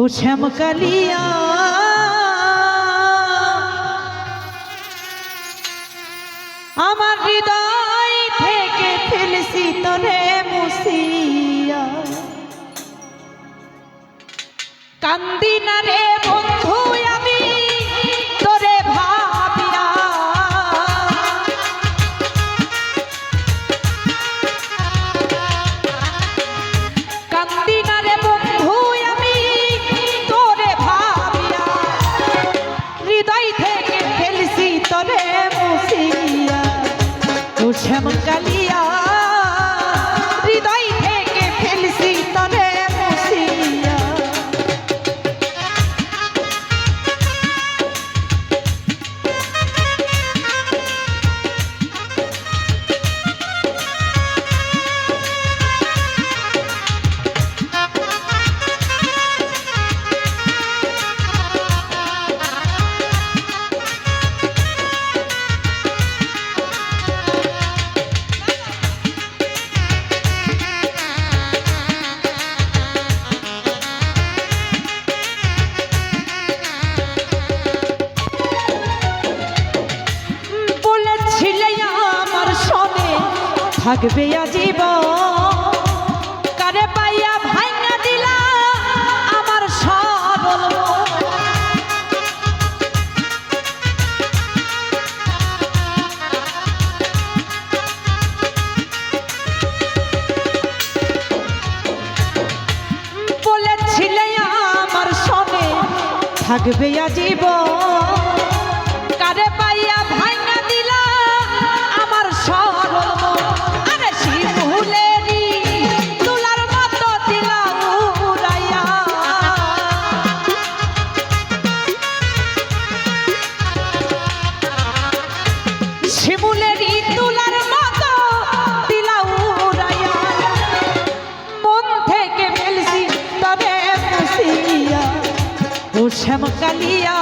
ও শ্যাম কালিয়া। আমার হৃদয় থেকে ফেলছি তোরে মুসিয়া। কান্দিনা রে শ্যাম কালিয়া থাকবে আজীব কারে পাইয়া ভাইয়া দিলা আমার সরল বলেছিলে আমার সবে থাকবে আজীবন শ্যামকালিয়া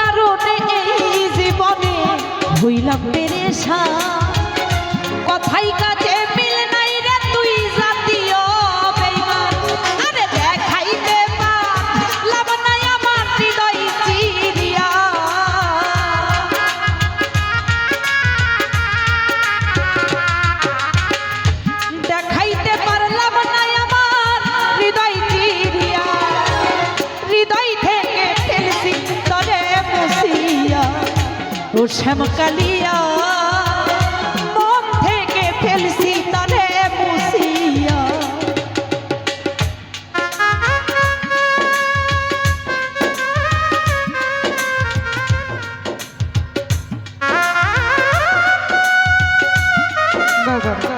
কারণে এই জীবনে হইলাম পেরেশা কথাই কাজে শ্যাম কালিয়া মন থেকে ফেলছি তারে মুসিয়া বাবা।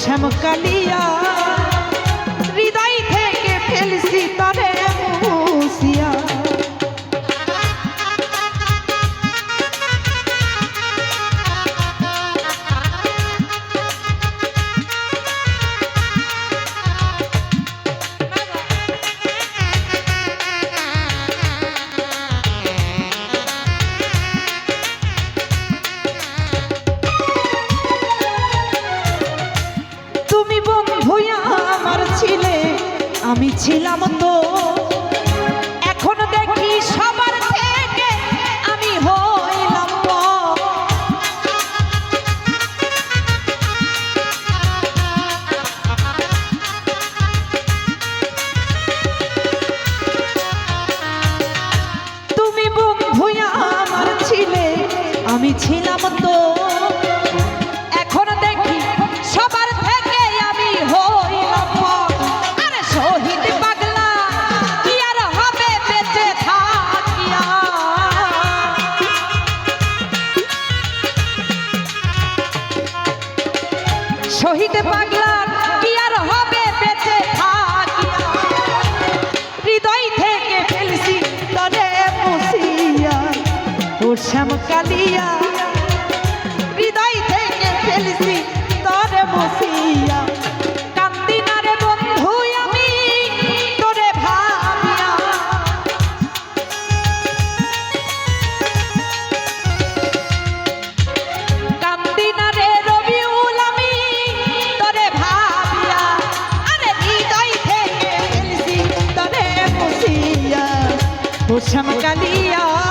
শ্যাম কালিয়া আমি ছিলাম তো। এখন দেখি সবার থেকে আমি হইলাম তুমি বুক ভুইয়া আমার ছিলে, আমি ছিলাম তো। থেকে